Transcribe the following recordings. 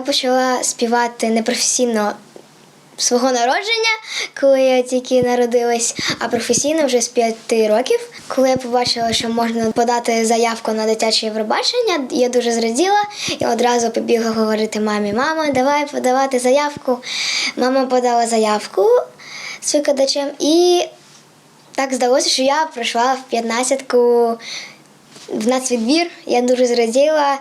Я почала співати непрофесійно свого народження, коли я тільки народилась, а професійно вже з п'яти років. Коли я побачила, що можна подати заявку на дитяче Євробачення, я дуже зраділа і одразу побігла говорити мамі: мама, давай подавати заявку. Мама подала заявку з викладачем, і так здалося, що я пройшла в 15-ку в нацвідбір. Я дуже зраділа.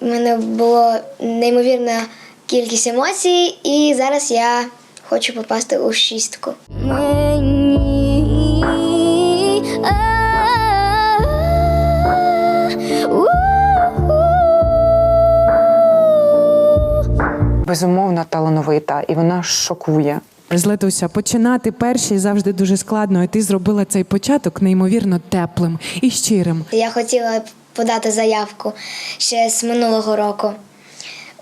У мене було неймовірна кількість емоцій, і зараз я хочу попасти у шістку. Безумовно талановита, і вона шокує. Златуся, починати перші завжди дуже складно, і ти зробила цей початок неймовірно теплим і щирим. Я хотіла подати заявку ще з минулого року.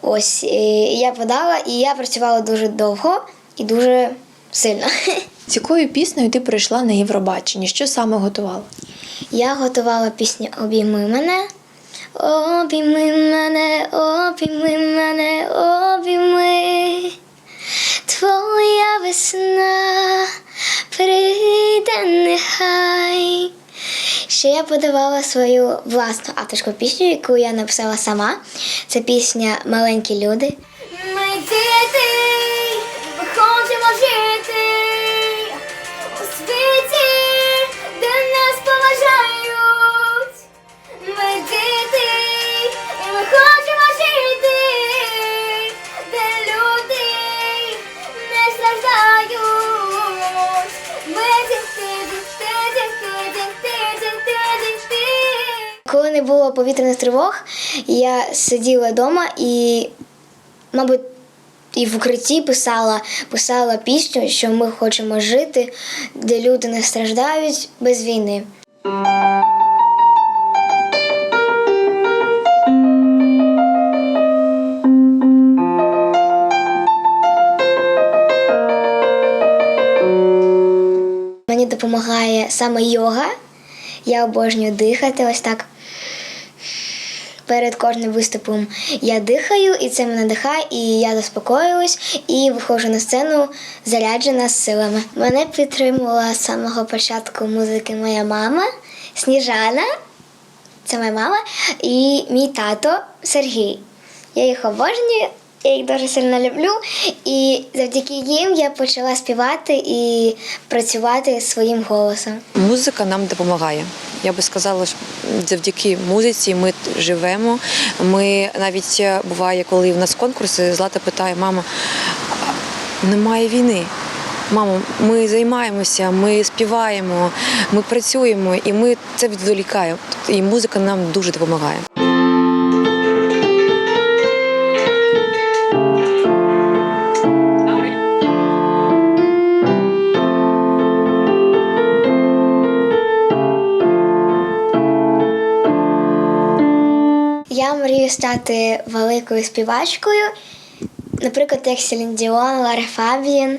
Ось і я подала, і я працювала дуже довго і дуже сильно. З якою піснею ти прийшла на Євробачення? Що саме готувала? Я готувала пісню Обійми мене. Обійми мене, обійми мене, обійми. Ще я подавала свою власну авторську пісню, яку я написала сама. Це пісня Маленькі люди. Ми діти, хочемо жити не було повітряних тривог, я сиділа вдома і, мабуть, і в укритті писала, писала пісню, що ми хочемо жити, де люди не страждають без війни. Мені допомагає саме йога. Я обожнюю дихати ось так. Перед кожним виступом я дихаю, і це мене надихає, і я заспокоююсь і виходжу на сцену заряджена силами. Мене підтримувала з самого початку музики моя мама Сніжана, це моя мама, і мій тато Сергій. Я їх обожнюю, я їх дуже сильно люблю. І завдяки їм я почала співати і працювати своїм голосом. Музика нам допомагає. Я би сказала, що завдяки музиці ми живемо. Ми навіть е, буває, коли в нас конкурси, Злата питає, мама, немає війни. Мамо, ми займаємося, ми співаємо, ми працюємо, і ми це відволікає. І музика нам дуже допомагає. Я мрію стати великою співачкою, наприклад, як Селін Діон, Лара Фабієн.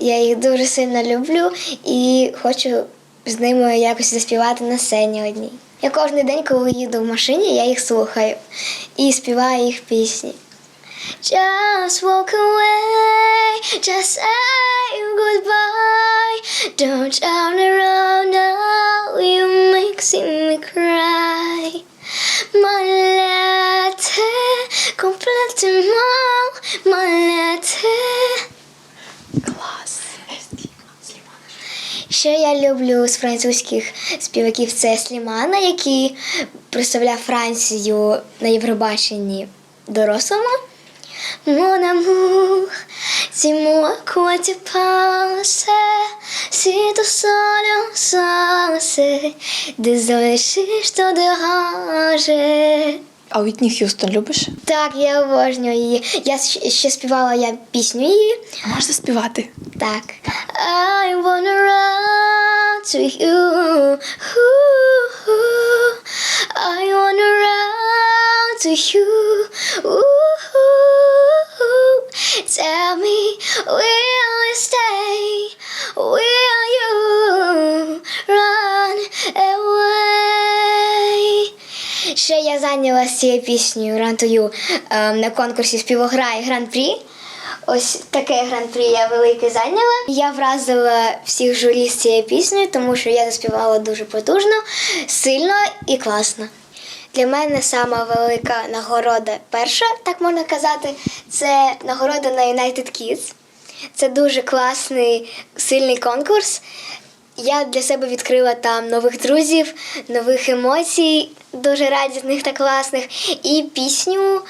Я їх дуже сильно люблю і хочу з ними якось заспівати на сцені одній. Я кожен день, коли їду в машині, я їх слухаю і співаю їх пісні. Just walk away, just say goodbye. Don't turn around now, you makes me cry. Malete, complètement malete. Клас. Ще я люблю з французьких співаків це Слімана, який представляв Францію на Євробаченні дорослому. Mon amour, dis-moi quoi tu penses Si tout seul Désolé je dérange А Уітні Х'юстон любиш? Так, я обожнюю її. Я ще співала я пісню її. А можеш заспівати? Так. I wanna run to you. I wanna run to you. Tell me, will you stay? Will you run away? Ще я зайнялася цією піснею рантою е, на конкурсі співограй гран-прі. Ось таке гран-прі я велике зайняла. Я вразила всіх журі з цією піснею, тому що я заспівала дуже потужно, сильно і класно. Для мене сама велика нагорода, перша, так можна казати, це нагорода на United Kids. Це дуже класний, сильний конкурс. Я для себе відкрила там нових друзів, нових емоцій, дуже радісних та класних. І пісню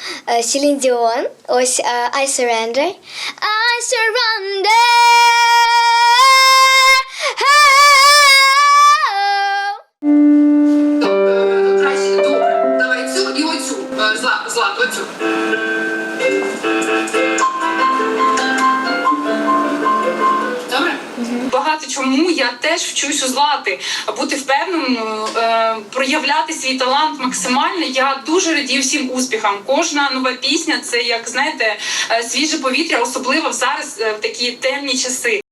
Селін Діон, ось е, I Surrender. I surrender. Чому я теж вчусь у злати, бути впевненою, е, проявляти свій талант максимально. Я дуже радію всім успіхам. Кожна нова пісня це як знаєте е, свіже повітря, особливо зараз е, в такі темні часи.